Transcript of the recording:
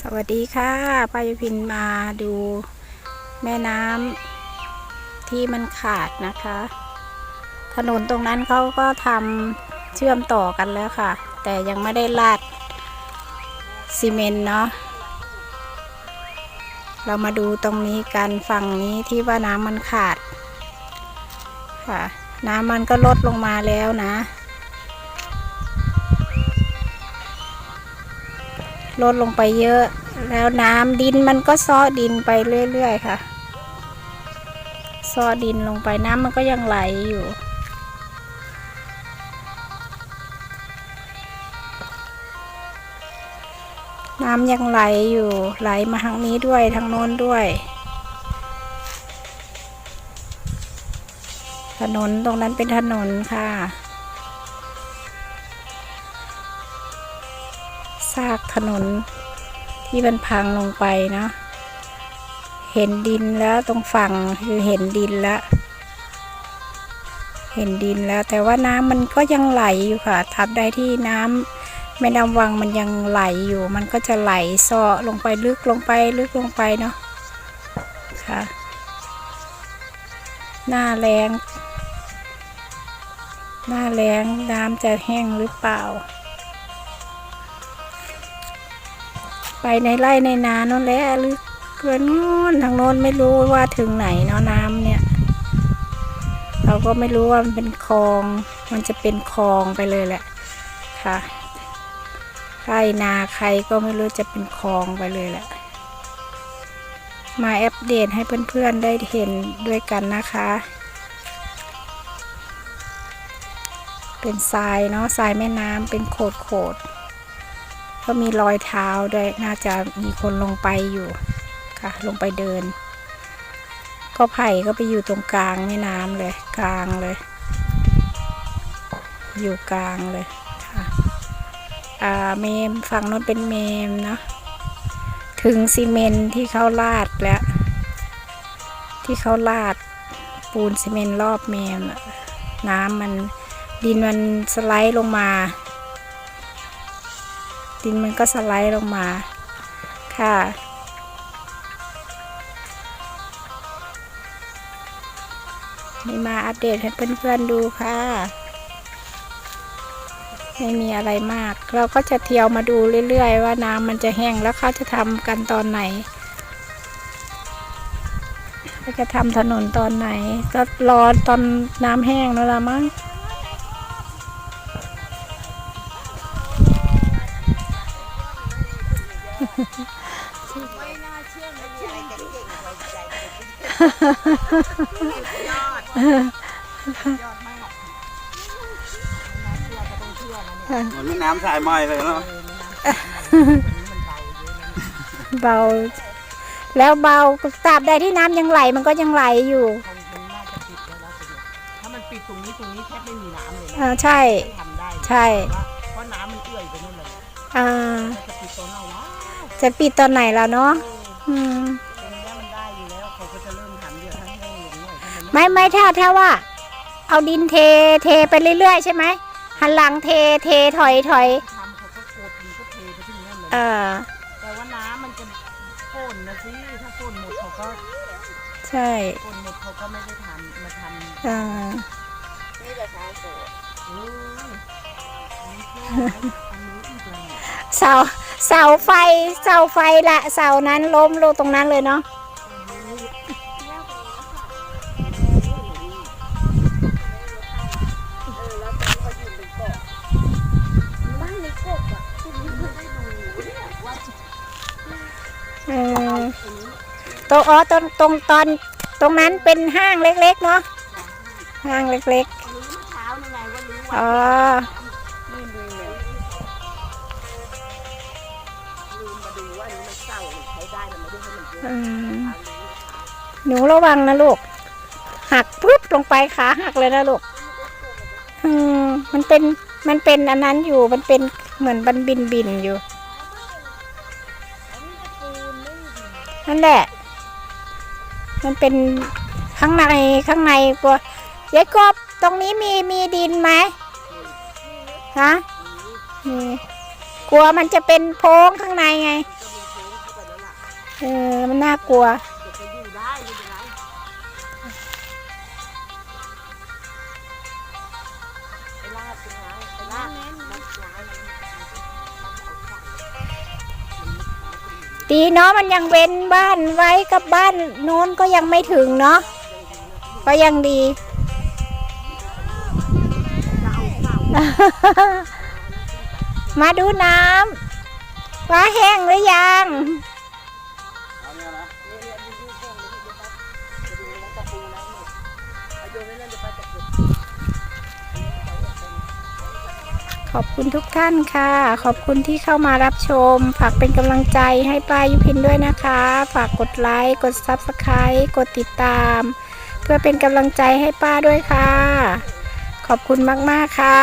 สวัสดีค่ะป้ายุพินมาดูแม่น้ำที่มันขาดนะคะ ถนนตรงนั้นเขาก็ทำเชื่อมต่อกันแล้วค่ะ แต่ยังไม่ได้ลาดซีเมนต์เนาะเรามาดูตรงนี้กันฝั่งนี้ที่ว่าน้ำมันขาดค่ะ น้ำมันก็ลดลงมาแล้วนะ ลดลงไปเยอะ แล้วน้ำดินมันก็ซ้อดินไปเรื่อยๆค่ะซ้อดินลงไปน้ำมันก็ยังไหลอยู่ น้ำยังไหลอยู่ไหลมาทางนี้ด้วยทางโน้นด้วย ถนนตรงนั้นเป็นถนนค่ะ ซากถนนที่มันพังลงไปเนาะเห็นดินแล้วตรงฝั่งคือเห็นดินแล้วเห็นดินแล้ว แต่ว่าน้ำมันก็ยังไหลอยู่ค่ะทับใดที่น้ำแม่น้ำวังมันยังไหลอยู่ มันก็จะไหลเซาะลงไปลึกลงไปลึกลงไปเนาะค่ะ หน้าแรงหน้าแรงน้ำจะแห้งหรือเปล่า ไปในไร่ในนาโน่นแหละลึกเกินโน้นทางโน้นไม่รู้ว่าถึงไหนเนาะน้ำเนี่ย เราก็ไม่รู้ว่ามันเป็นคลอง มันจะเป็นคลองไปเลยแหละค่ะไร่นาใครก็ไม่รู้จะเป็นคลองไปเลยแหละมาอัปเดตให้เพื่อนๆได้เห็นด้วยกันนะคะ เป็นทรายเนาะทรายแม่น้ำเป็นโขดโขด ก็มีรอยเท้าด้วยน่าจะมีคนลงไปอยู่ค่ะ ลงไปเดิน ก็ไผ่ก็ไปอยู่ตรงกลางแม่น้ำเลย กลางเลย อยู่กลางเลยค่ะอ่าเมมฝั่งโน้นเป็นเมมเนาะถึงซีเมนที่เขาลาดแล้ว ที่เขาลาดปูนซีเมนรอบเมมน่ะน้ำมันดินมันสไลด์ลงมา ดินมันก็สไลด์ลงมาค่ะ นี่มาอัปเดตให้เพื่อนๆดูค่ะ ไม่มีอะไรมาก เราก็จะเที่ยวมาดูเรื่อยๆ ว่าน้ำมันจะแห้งแล้วเขาจะทำกันตอนไหนจะทำถนนตอนไหนก็รอตอนน้ำแห้งนั่นละมั้ง ไม่น่าเชื่อนะยายจะเก่งกว่าใจยอดยอดมากไม่น่าเชื่อก็ต้องเชื่อนะเนี่ยเหมือนแม่น้ำสายไหมเลยเนาะเออไม่น่าเชื่อวันนี้มันเบาเยอะนะเบา แล้วเบาตราบใดที่น้ำยังไหลมันก็ยังไหลอยู่คงมันน่าจะปิดแล้วนะคุณถ้ามันปิดตรงนี้ตรงนี้แทบไม่มีน้ำเลยนะอ่าใช่ทำได้ใช่ เพราะน้ำมันเอื่อยไปนู่นเลยอ่า จะปิดตอนไหนแล้วเนาะอืมตรงนี้มันได้อยู่แล้วเขาก็จะเริ่มทำเยอะให้แห้งลงหน่อยถ้ามันไม่ไม่ถ้าถ้าว่า เอาดินเทเทไปเรื่อยๆใช่ไหมหันหลังเทเทถอยถอยทำเขาก็โกดดีก็เทไปที่นั่นเลยเออแต่ว่าน้ำมันจะพ่นนะสิถ้าพ่นหมดเขาก็ใช่พ่นหมดเขาก็ไม่ได้ทำมาทำเออนี่แหละชาวโสดเอออันนี้เชื่อไหมอันนี้อีกแล้ว เสาเสาไฟเสาไฟละเสานั้นล้มลงตรงนั้นเลยเนาะบ้านในกบอะคุณไม่ได้ดูเนี่ยว่าเออตรงอ๋อตรงตรงตอนตรงนั้นเป็นห้างเล็กๆเนาะห้างเล็กๆอ๋อ หรือใช้ได้มันไม่ได้ให้มันเยอะนะคะหนูระวังนะลูก หักปุ๊บลงไปขาหักเลยนะลูก อืมมันเป็นมันเป็นอันนั้นอยู่มันเป็นเหมือนบันบินบินอยู่ นั่นแหละ มันเป็นข้างในข้างในกลัวยายกบตรงนี้มีมีดินไหมฮะมีกลัวมันจะเป็นโพงข้างในไง เออมันน่ากลัวเด็กจะอยู่ได้ไม่เป็นไรไปลากเป็นไงไปลากมัดไม้มันมันเอาใส่มันมัดไม้เป็นอย่างนี้ดีเนาะมันยังเว้นบ้านไว้กับบ้านโน้นก็ยังไม่ถึงเนาะก็ยังดีมาดูน้ำว่าแห้งหรือยัง เนี่ยนะเนี่ยเนี่ยดูดูแห้งเลยที่เดี๋ยวปั๊บจะดูแล้วตะปูแล้วนี่ยเอโยนไว้นั่นเดี๋ยวป้าจะเก็บขอบคุณทุกท่านค่ะ ขอบคุณที่เข้ามารับชม ฝากเป็นกำลังใจให้ป้ายุพินด้วยนะคะ ฝากกดไลค์ กด Subscribe กดติดตาม เพื่อเป็นกำลังใจให้ป้าด้วยค่ะ ขอบคุณมาก ๆ ค่ะ